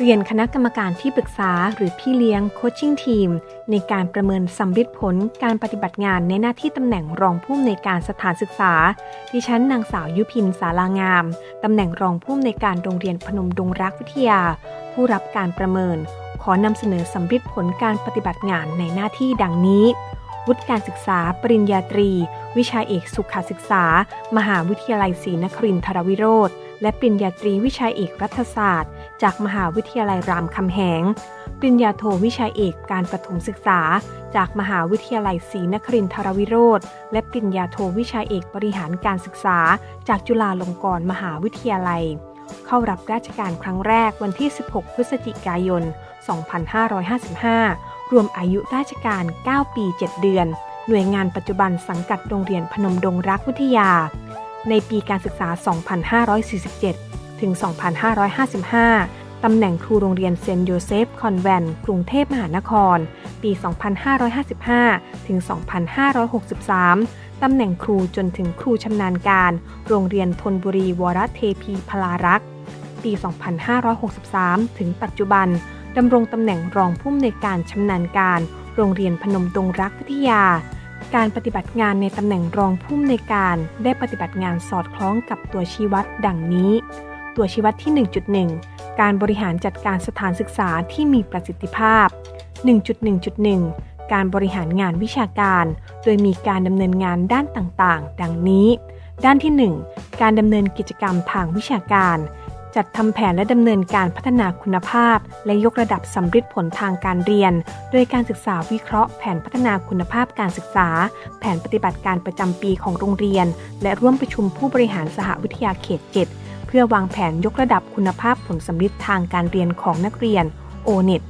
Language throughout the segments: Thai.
เรียนคณะกรรมการที่ปรึกษาหรือพี่เลี้ยงโคชชิ่งทีม ในการประเมินสัมฤทธิผลการปฏิบัติงานในหน้าที่ตำแหน่งรองผู้อำนวยการสถานศึกษา ดิฉันนางสาวยุพินสารางาม ตำแหน่งรองผู้อำนวยการโรงเรียนพนมดงรักวิทยา ผู้รับการประเมิน ขอนำเสนอสัมฤทธิผลการปฏิบัติงานในหน้าที่ดังนี้ วุฒิการศึกษา ปริญญาตรี วิชาเอกสุขศึกษา มหาวิทยาลัยศรีนครินทรวิโรธและปริญญาตรีวิชาเอกรัฐศาสตร์ จากมหาวิทยาลัยรามคำแหง ปริญญาโทวิชาเอกการประถมศึกษา จากมหาวิทยาลัยศรีนครินทรวิโรธ และปริญญาโทวิชาเอกบริหารการศึกษา จากจุฬาลงกรณ์มหาวิทยาลัย เข้ารับราชการครั้งแรกวันที่ 16 พฤศจิกายน 2555 รวมอายุราชการ 9 ปี 7 เดือน หน่วยงานปัจจุบันสังกัดโรงเรียนพนมดงรักวิทยา ในปีการศึกษา 2547 ถึง 2555 ตำแหน่งครูโรงเรียนเซนต์โยเซฟคอนแวนกรุงเทพมหานคร ปี 2555 ถึง 2563 ตำแหน่งครูจนถึงครูชำนาญการ โรงเรียนธนบุรีวรเทพีพลารักษ์ ปี 2563 ถึงปัจจุบัน ดำรงตำแหน่งรองผู้อำนวยการชำนาญการ โรงเรียนพนมดงรักวิทยาการปฏิบัติงานในตำแหน่งรองผู้อำนวยการได้ปฏิบัติงานสอดคล้องกับตัวชี้วัดดังนี้ ตัวชี้วัดที่ 1.1 การบริหารจัดการสถานศึกษาที่มีประสิทธิภาพ 1.1.1 การบริหารงานวิชาการ โดยมีการดำเนินงานด้านต่างๆ ดังนี้ ด้านที่ 1 การดำเนินกิจกรรมทางวิชาการ จัดทำแผนและดำเนินการพัฒนาคุณภาพ และยกระดับสัมฤทธิ์ผลทางการเรียน โดยการศึกษาวิเคราะห์แผนพัฒนาคุณภาพการศึกษา แผนปฏิบัติการประจำปีของโรงเรียน และร่วมประชุมผู้บริหารสหวิทยาเขต 7 เพื่อวางแผนยกระดับคุณภาพผลสัมฤทธิ์ทางการเรียนของนักเรียน o n e t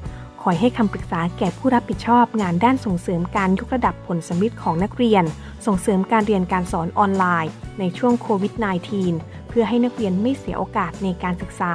คอยให้คำปรึกษาแก่ผู้รับผิดชอบงานด้านส่งเสริมการยกระดับผลสัมฤทธิ์ของนักเรียน ส่งเสริมการเรียนการสอนออนไลน์ ในช่วงโควิด -19 เพื่อให้นักเรียนไม่เสียโอกาสในการศึกษา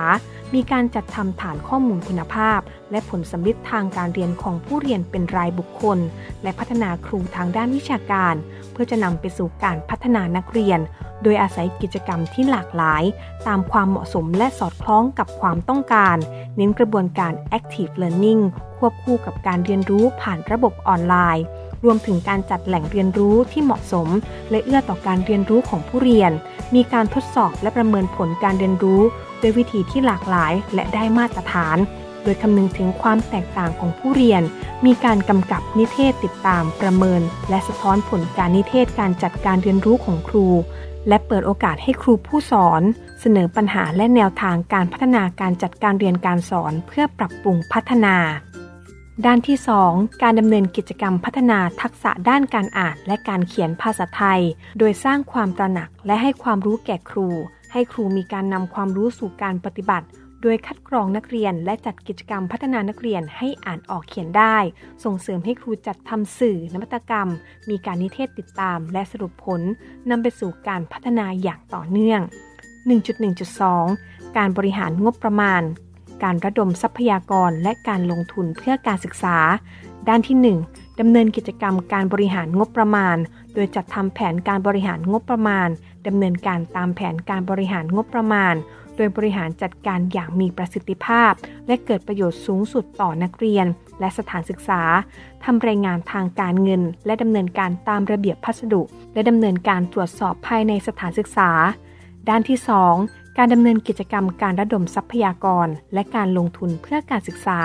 มีการจัดทำฐานข้อมูลคุณภาพ และผลสัมฤทธิ์ทางการเรียนของผู้เรียนเป็นรายบุคคล และพัฒนาครูทางด้านวิชาการ เพื่อจะนำไปสู่การพัฒนานักเรียน โดยอาศัยกิจกรรมที่หลากหลาย ตามความเหมาะสมและสอดคล้องกับความต้องการ เน้นกระบวนการ active learning ควบคู่กับการเรียนรู้ผ่านระบบออนไลน์ รวมถึงการจัดแหล่งเรียนรู้ที่เหมาะสม และเอื้อต่อการเรียนรู้ของผู้เรียน มีการทดสอบและประเมินผลการเรียนรู้ด้วยวิธีที่หลากหลายและได้มาตรฐาน โดยคำนึงถึงความแตกต่างของผู้เรียน มีการกำกับนิเทศติดตามประเมิน และสะท้อนผลการนิเทศการจัดการเรียนรู้ของครู และเปิดโอกาสให้ครูผู้สอน เสนอปัญหาและแนวทางการพัฒนาการจัดการเรียนการสอน เพื่อปรับปรุงพัฒนา ด้านที่ 2 การดำเนินกิจกรรมพัฒนาทักษะด้านการอ่านและการเขียนภาษาไทย โดยสร้างความตระหนักและให้ความรู้แก่ครู ให้ครูมีการนำความรู้สู่การปฏิบัติ โดยคัดกรองนักเรียนและจัดกิจกรรมพัฒนานักเรียนให้อ่านออกเขียนได้ ส่งเสริมให้ครูจัดทำสื่อนวัตกรรม มีการนิเทศติดตาม และสรุปผลนำไปสู่การพัฒนาอย่างต่อเนื่อง 1.1.2 การบริหารงบประมาณ การระดมทรัพยากรและการลงทุนเพื่อการศึกษา ด้านที่ 1ดำเนินกิจกรรมการบริหารงบประมาณ โดยจัดทำแผนการบริหารงบประมาณดำเนินการตามแผนการบริหารงบประมาณ โดยบริหารจัดการอย่างมีประสิทธิภาพ และเกิดประโยชน์สูงสุดต่อนักเรียน และสถานศึกษาทำรายงานทางการเงิน และดำเนินการตามระเบียบพัสดุ และดำเนินการตรวจสอบภายในสถานศึกษา ด้านที่ 2 การดำเนินกิจกรรมการระดมทรัพยากร และการลงทุนเพื่อการศึกษา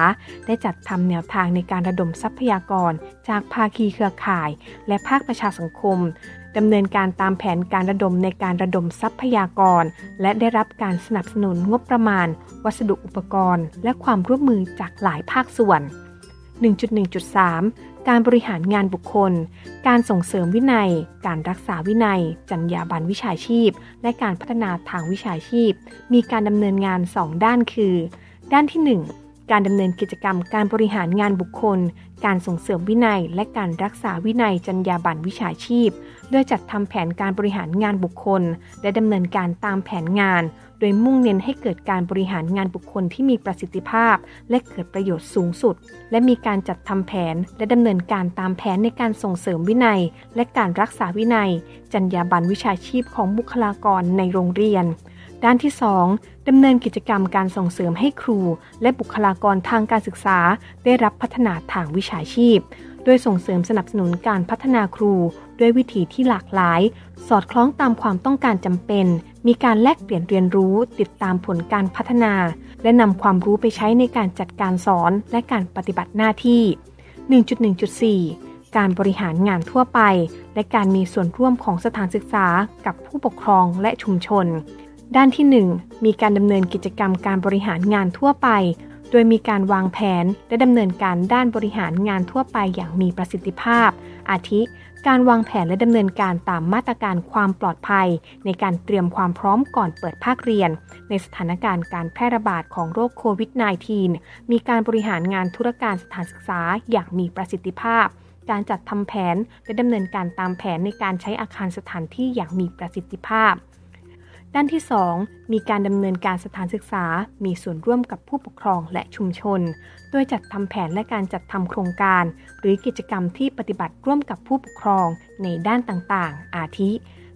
ได้จัดทำแนวทางในการระดมทรัพยากร จากภาคีเครือข่าย และภาคประชาสังคมดำเนินการตามแผนการระดมในการระดมทรัพยากร และได้รับการสนับสนุนงบประมาณ วัสดุอุปกรณ์ และความร่วมมือจากหลายภาคส่วน 1.1.3 การบริหารงานบุคคล การส่งเสริมวินัย การรักษาวินัย จรรยาบรรณวิชาชีพ และการพัฒนาทางวิชาชีพ มีการดำเนินงาน 2 ด้านคือ ด้านที่ 1 การดำเนินกิจกรรม การบริหารงานบุคคล การส่งเสริมวินัย และการรักษาวินัย จรรยาบรรณวิชาชีพ โดยจัดทำแผนการบริหารงานบุคคล และดำเนินการตามแผนงาน โดยมุ่งเน้นให้เกิดการบริหารงานบุคคลที่มีประสิทธิภาพ และเกิดประโยชน์สูงสุด และมีการจัดทำแผน และดำเนินการตามแผนในการส่งเสริมวินัย และการรักษาวินัย จรรยาบรรณวิชาชีพของบุคลากรในโรงเรียน ด้านที่ 2ดำเนินกิจกรรมการส่งเสริมให้ครู และบุคลากรทางการศึกษา ได้รับพัฒนาทางวิชาชีพ โดยส่งเสริมสนับสนุนการพัฒนาครูด้วยวิธีที่หลากหลาย สอดคล้องตามความต้องการจำเป็น มีการแลกเปลี่ยนเรียนรู้ ติดตามผลการพัฒนา และนำความรู้ไปใช้ในการจัดการสอนและการปฏิบัติหน้าที่ 1.1.4 การบริหารงานทั่วไป และการมีส่วนร่วมของสถานศึกษากับผู้ปกครองและชุมชน ด้านที่ 1 มีการดำเนินกิจกรรมการบริหารงานทั่วไป โดยมีการวางแผนและดำเนินการด้านบริหารงานทั่วไปอย่างมีประสิทธิภาพ อาทิ การวางแผนและดำเนินการตามมาตรการความปลอดภัย ในการเตรียมความพร้อมก่อนเปิดภาคเรียน ในสถานการณ์การแพร่ระบาดของโรคโควิด -19 มีการบริหารงานธุรการสถานศึกษาอย่างมีประสิทธิภาพ การจัดทำแผนและดำเนินการตามแผนในการใช้อาคารสถานที่อย่างมีประสิทธิภาพ ด้านที่ 2 มีการดำเนินการสถานศึกษา มีส่วนร่วมกับผู้ปกครองและชุมชน โดยจัดทำแผนและการจัดทำโครงการ หรือกิจกรรมที่ปฏิบัติร่วมกับผู้ปกครองในด้านต่างๆ อาทิ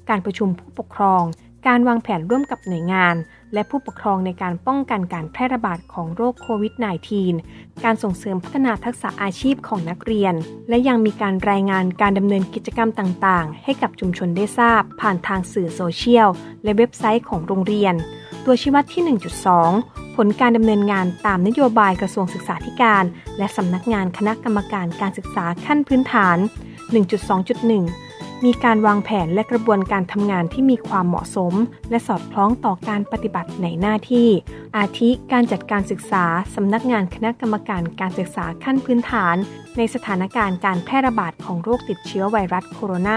การประชุมผู้ปกครอง การวางแผนร่วมกับหน่วยงาน และผู้ปกครองในการป้องกันการแพร่ระบาดของโรคโควิด -19 การส่งเสริมพัฒนาทักษะอาชีพของนักเรียน และยังมีการรายงานการดำเนินกิจกรรมต่างๆ ให้กับชุมชนได้ทราบ ผ่านทางสื่อโซเชียล และเว็บไซต์ของโรงเรียน ตัวชี้วัดที่ 1.2 ผลการดำเนินงานตามนโยบายกระทรวงศึกษาธิการ และสำนักงานคณะกรรมการการศึกษาขั้นพื้นฐาน 1.2.1 มีการวางแผนและกระบวนการทำงานที่มีความเหมาะสม และสอดคล้องต่อการปฏิบัติในหน้าที่ อาทิการจัดการศึกษาสำนักงานคณะกรรมการการศึกษาขั้นพื้นฐาน ในสถานการณ์การแพร่ระบาดของโรคติดเชื้อไวรัสโคโรนา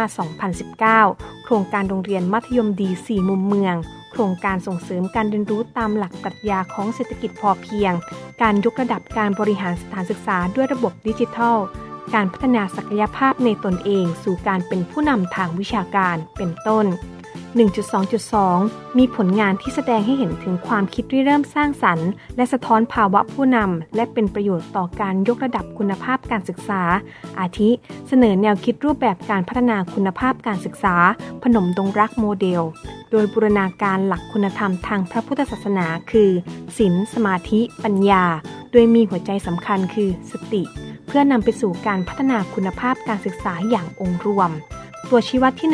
2019 โครงการโรงเรียนมัธยมดี 4 มุมเมืองโครงการส่งเสริมการเรียนรู้ตามหลักปรัชญาของเศรษฐกิจพอเพียง การยกระดับการบริหารสถานศึกษาด้วยระบบดิจิทัล การพัฒนาศักยภาพในตนเองสู่การเป็นผู้นำทางวิชาการเป็นต้น 1.2.2 มีผลงานที่แสดงให้เห็นถึงความคิดริเริ่มสร้างสรรค์ และสะท้อนภาวะผู้นำและเป็นประโยชน์ต่อการยกระดับคุณภาพการศึกษา อาทิ เสนอแนวคิดรูปแบบการพัฒนาคุณภาพการศึกษา พนมดงรักโมเดล โดยบูรณาการหลักคุณธรรมทางพระพุทธศาสนา คือศีลสมาธิ ปัญญา ดยมีหัวใจสำคัญคือสติ เพื่อนำไปสู่การพัฒนาคุณภาพการศึกษาอย่างองค์รวม ตัวชี้วัดที่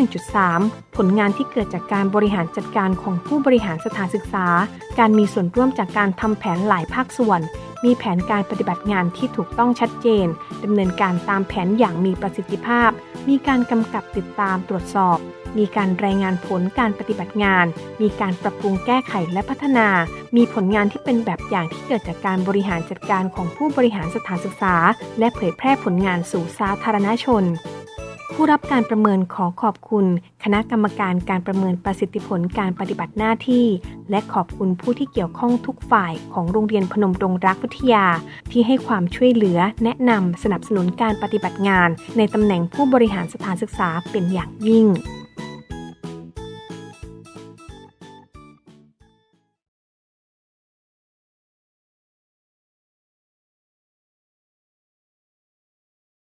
1.3 ผลงานที่เกิดจากการบริหารจัดการของผู้บริหารสถานศึกษา การมีส่วนร่วมจากการทำแผนหลายภาคส่วน มีแผนการปฏิบัติงานที่ถูกต้องชัดเจนดำเนินการตามแผนอย่างมีประสิทธิภาพ มีการกำกับติดตามตรวจสอบ มีการรายงานผลการปฏิบัติงาน มีการปรับปรุงแก้ไขและพัฒนา มีผลงานที่เป็นแบบอย่างที่เกิดจากการบริหารจัดการของผู้บริหารสถานศึกษา และเผยแพร่ผลงานสู่สาธารณชน ผู้รับการประเมินขอขอบคุณ คณะกรรมการการประเมินประสิทธิผลการปฏิบัติหน้าที่ และขอบคุณผู้ที่เกี่ยวข้องทุกฝ่ายของโรงเรียนพนมดงรักวิทยา ที่ให้ความช่วยเหลือ แนะนำสนับสนุนการปฏิบัติงาน ในตำแหน่งผู้บริหารสถานศึกษาเป็นอย่างยิ่ง